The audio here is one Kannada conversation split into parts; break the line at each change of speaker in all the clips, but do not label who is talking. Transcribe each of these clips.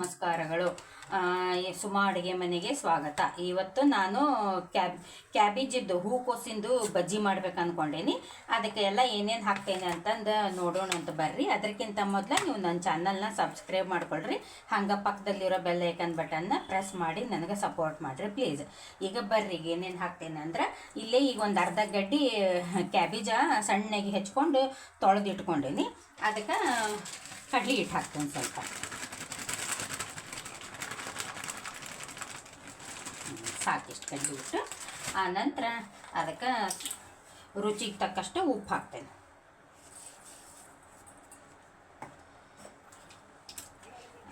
ನಮಸ್ಕಾರಗಳು. ಸುಮಾ ಅಡುಗೆ ಮನೆಗೆ ಸ್ವಾಗತ. ಇವತ್ತು ನಾನು ಕ್ಯಾಬ್, ಕ್ಯಾಬೇಜಿದ್ದು ಹೂಕೋಸಿಂದು ಬಜ್ಜಿ ಮಾಡ್ಬೇಕು ಅಂದ್ಕೊಂಡೇನಿ ಅದಕ್ಕೆ ಎಲ್ಲ ಏನೇನು ಹಾಕ್ತೇನೆ ಅಂತಂದು ನೋಡೋಣ ಅಂತ ಬರ್ರಿ. ಅದಕ್ಕಿಂತ ಮೊದಲು ನೀವು ನನ್ನ ಚಾನಲ್ನ ಸಬ್ಸ್ಕ್ರೈಬ್ ಮಾಡ್ಕೊಳ್ರಿ. ಹಂಗೆ ಪಕ್ಕದಲ್ಲಿರೋ ಬೆಲ್ ಐಕನ್ ಬಟನ್ನ ಪ್ರೆಸ್ ಮಾಡಿ ನನಗೆ ಸಪೋರ್ಟ್ ಮಾಡಿರಿ ಪ್ಲೀಸ್. ಈಗ ಬರ್ರಿ, ಈಗ ಏನೇನು ಹಾಕ್ತೇನೆ ಅಂದ್ರೆ, ಇಲ್ಲೇ ಈಗ ಒಂದು ಅರ್ಧ ಗಡ್ಡಿ ಕ್ಯಾಬೇಜ ಸಣ್ಣಗೆ ಹೆಚ್ಕೊಂಡು ತೊಳೆದಿಟ್ಕೊಂಡೇನಿ. ಅದಕ್ಕೆ ಕಡ್ಲಿ ಹಿಟ್ಟು ಹಾಕ್ತೇನೆ ಸ್ವಲ್ಪ. ಸಾಕಿಷ್ಟು ಕಡ್ಡಿ ಬಿಟ್ಟು ಆ ನಂತರ ಅದಕ್ಕೆ ರುಚಿಗೆ ತಕ್ಕಷ್ಟು ಉಪ್ಪು ಹಾಕ್ತೇನೆ.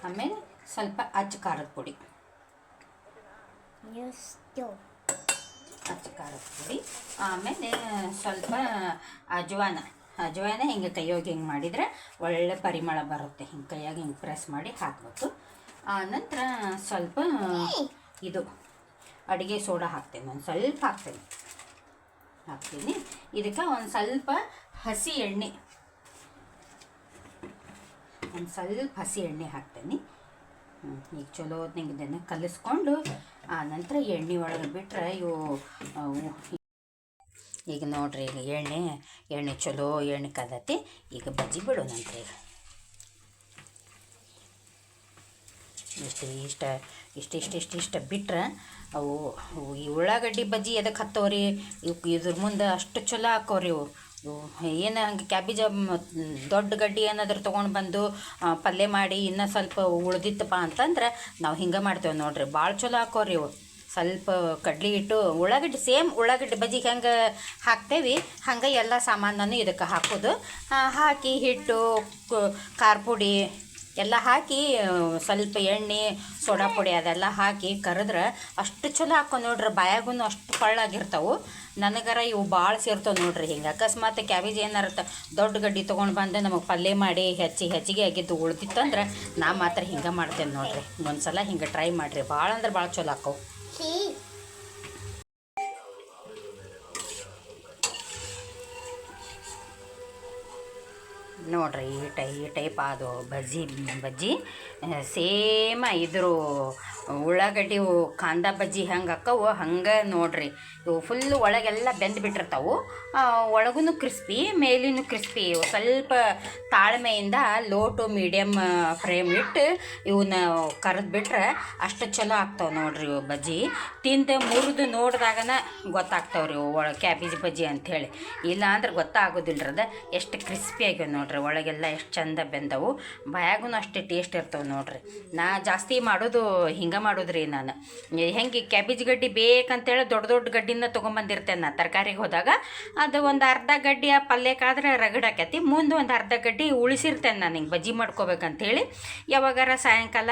ಆಮೇಲೆ ಸ್ವಲ್ಪ ಅಚ್ಚ ಖಾರದ ಪುಡಿ. ಅಚ್ಚ ಖಾರದ ಪುಡಿ. ಆಮೇಲೆ ಸ್ವಲ್ಪ ಅಜ್ವಾನ. ಅಜ್ವಾನ ಹಿಂಗೆ ಕೈಯೋಗಿ ಹಿಂಗೆ ಮಾಡಿದರೆ ಒಳ್ಳೆ ಪರಿಮಳ ಬರುತ್ತೆ. ಹಿಂಗೆ ಕೈಯಾಗಿ ಹಿಂಗೆ ಪ್ರೆಸ್ ಮಾಡಿ ಹಾಕಬೇಕು. ಆ ನಂತರ ಸ್ವಲ್ಪ ಇದು ಅಡುಗೆ ಸೋಡಾ ಹಾಕ್ತೇನೆ, ಒಂದು ಸ್ವಲ್ಪ ಹಾಕ್ತೇನೆ. ಹಾಕ್ತೀನಿ. ಇದಕ್ಕೆ ಒಂದು ಸ್ವಲ್ಪ ಹಸಿ ಎಣ್ಣೆ. ಒಂದು ಸ್ವಲ್ಪ ಹಸಿ ಎಣ್ಣೆ ಹಾಕ್ತೇನೆ. ಈಗ ಚಲೋ ಹೊತ್ನಾಗ ಇದನ್ನು ಕಲಿಸ್ಕೊಂಡು, ಆ ನಂತರ ಎಣ್ಣೆ ಒಳಗೆ ಬಿಟ್ರೆ ಇವು ಈಗ ನೋಡ್ರಿ ಈಗ ಎಣ್ಣೆ ಎಣ್ಣೆ ಚಲೋ ಎಣ್ಣೆ ಕದತಿ. ಈಗ ಬಜ್ಜಿ ಬಿಡೋಣಂತ್ರಿ ಈಗ. ಇಷ್ಟು, ಇಷ್ಟ, ಇಷ್ಟು ಇಷ್ಟು ಇಷ್ಟು ಇಷ್ಟು ಬಿಟ್ರೆ ಅವು ಈ ಉಳ್ಳಾಗಡ್ಡಿ ಬಜ್ಜಿ ಎದಕ್ಕೆ ಹತ್ತವ್ರಿ? ಇವು ಇದ್ರ ಮುಂದೆ ಅಷ್ಟು ಚಲೋ ಹಾಕೋರಿ ಇವು ಏನು ಹಂಗೆ ಕ್ಯಾಬೇಜ ದೊಡ್ಡ ಗಡ್ಡಿ ಏನಾದರೂ ತೊಗೊಂಡು ಬಂದು ಪಲ್ಯ ಮಾಡಿ ಇನ್ನೂ ಸ್ವಲ್ಪ ಉಳ್ದಿತ್ತಪ್ಪ ಅಂತಂದ್ರೆ ನಾವು ಹಿಂಗೆ ಮಾಡ್ತೇವೆ ನೋಡ್ರಿ. ಭಾಳ ಚಲೋ ಹಾಕೋರಿ ಇವು ಸ್ವಲ್ಪ ಕಡ್ಲಿ ಹಿಟ್ಟು, ಉಳ್ಳಾಗಡ್ಡಿ ಸೇಮ್ ಉಳ್ಳಾಗಡ್ಡಿ ಬಜ್ಜಿಗೆ ಹೆಂಗೆ ಹಾಕ್ತೇವೆ, ಹಂಗೆ ಎಲ್ಲ ಸಾಮಾನನ್ನು ಇದಕ್ಕೆ ಹಾಕೋದು. ಹಾಕಿ ಹಿಟ್ಟು ಖಾರ ಪುಡಿ ಎಲ್ಲ ಹಾಕಿ ಸ್ವಲ್ಪ ಎಣ್ಣೆ, ಸೋಡಾ ಪುಡಿ ಅದೆಲ್ಲ ಹಾಕಿ ಕರೆದ್ರೆ ಅಷ್ಟು ಚಲೋ ಹಾಕೋ ನೋಡ್ರಿ ಬಾಯಾಗೂ ಅಷ್ಟು ಪಳ್ಳಾಗಿರ್ತಾವೆ. ನನಗರ ಇವು ಭಾಳ ಸೇರ್ತಾವೆ ನೋಡ್ರಿ ಹಿಂಗೆ. ಅಕಸ್ಮಾತ್ ಕ್ಯಾಬೇಜ್ ಏನಾರ ದೊಡ್ಡ ಗಡ್ಡಿ ತೊಗೊಂಡು ಬಂದು ನಮಗೆ ಪಲ್ಯ ಮಾಡಿ ಹೆಚ್ಚಿ ಹೆಚ್ಚಿಗೆ ಆಗಿದ್ದು ಉಳ್ದಿತ್ತಂದ್ರೆ ನಾ ಮಾತ್ರ ಹಿಂಗೆ ಮಾಡ್ತೇನೆ ನೋಡ್ರಿ. ಒಂದ್ಸಲ ಹಿಂಗೆ ಟ್ರೈ ಮಾಡಿರಿ. ಭಾಳ ಅಂದ್ರೆ ಭಾಳ ಚಲೋ ಹಾಕವು ನೋಡ್ರಿ, ಈ ಟೈ, ಈ ಟೈಪ್ ಅದು ಬಜ್ಜಿ ಬಜ್ಜಿ. ಸೇಮ ಇದ್ರ ಉಳ್ಳಾಗಡ್ಡಿ ಕಾಂದ ಬಜ್ಜಿ ಹೆಂಗೆ ಹಾಕವು ಹಂಗೆ ನೋಡ್ರಿ. ಇವು ಫುಲ್ಲು ಒಳಗೆಲ್ಲ ಬೆಂದು ಬಿಟ್ಟಿರ್ತಾವು. ಒಳಗೂ ಕ್ರಿಸ್ಪಿ ಮೇಲಿನೂ ಕ್ರಿಸ್ಪಿ ಸ್ವಲ್ಪ ತಾಳ್ಮೆಯಿಂದ ಲೋ ಟು ಮೀಡಿಯಮ್ ಫ್ರೇಮ್ ಇಟ್ಟು ಇವನ್ನ ಕರೆದು ಬಿಟ್ರೆ ಅಷ್ಟು ಚಲೋ ಆಗ್ತಾವೆ ನೋಡ್ರಿ ಇವು ಬಜ್ಜಿ. ತಿಂದು ಮುರಿದು ನೋಡಿದಾಗನ ಗೊತ್ತಾಗ್ತಾವ್ರಿ ಒಳ ಕ್ಯಾಬೇಜ್ ಬಜ್ಜಿ ಅಂಥೇಳಿ ಇಲ್ಲ ಅಂದ್ರೆ ಗೊತ್ತಾಗೋದಿಲ್ಲ ಅದು. ಎಷ್ಟು ಕ್ರಿಸ್ಪಿ ಆಗ್ಯಾವ ನೋಡ್ರಿ. ಒಳಗೆಲ್ಲ ಎಷ್ಟು ಚಂದ ಬೆಂದವು. ಬಾಯಾಗೂ ಅಷ್ಟೇ ಟೇಸ್ಟ್ ಇರ್ತವೆ ನೋಡ್ರಿ. ನಾ ಜಾಸ್ತಿ ಮಾಡೋದು ಹಿಂಗೆ ಮಾಡೋದ್ರಿ ನಾನು. ಹೆಂಗೆ ಕ್ಯಾಬೇಜ್ ಗಡ್ಡಿ ಬೇಕಂತೇಳಿ ದೊಡ್ಡ ದೊಡ್ಡ ಗಡ್ಡಿನ ತೊಗೊಂಬಂದಿರ್ತೇನೆ ನಾನು ತರಕಾರಿಗೆ ಹೋದಾಗ. ಅದು ಒಂದು ಅರ್ಧ ಗಡ್ಡಿ ಆ ಪಲ್ಯಕ್ಕಾದ್ರೆ ರಗಡಾಕೈತಿ ಮುಂದೆ ಒಂದು ಅರ್ಧ ಗಡ್ಡಿ ಉಳಿಸಿರ್ತೇನೆ ನಾನು ಹಿಂಗೆ ಬಜ್ಜಿ ಮಾಡ್ಕೋಬೇಕಂತೇಳಿ. ಯಾವಾಗಾರ ಸಾಯಂಕಾಲ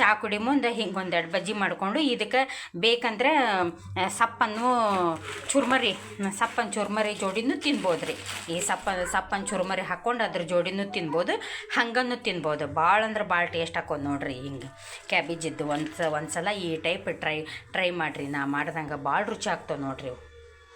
ಚಾ ಕುಡಿ ಮುಂದೆ ಹಿಂಗೆ ಒಂದೆರಡು ಬಜ್ಜಿ ಮಾಡಿಕೊಂಡು ಇದಕ್ಕೆ ಬೇಕಂದ್ರೆ ಸಪ್ಪನ್ನು ಚುರ್ಮರಿ, ಸಪ್ಪನ್ ಚುರ್ಮರಿ ಜೋಡಿನೂ ತಿನ್ಬೋದು ರೀ ಈ ಸಪ್ಪ ಸಪ್ಪನ್ ಚುರ್ಮರಿ ಹಾಕ್ಕೊಂಡು ಅದ್ರ ಜೋಡಿನೂ ತಿನ್ಬೋದು, ಹಂಗನ್ನು ತಿನ್ಬೋದು. ಭಾಳ ಅಂದ್ರೆ ಭಾಳ ಟೇಸ್ಟ್ ಹಾಕೋದು ನೋಡ್ರಿ ಹಿಂಗೆ. ಕ್ಯಾಬೇಜಿದ್ದು ಒಂದು ಸಲ ಈ ಟೈಪ್ ಟ್ರೈ ಟ್ರೈ ಮಾಡಿರಿ. ನಾ ಮಾಡ್ದಂಗೆ ಭಾಳ ರುಚಿ ಆಗ್ತವೆ ನೋಡ್ರಿ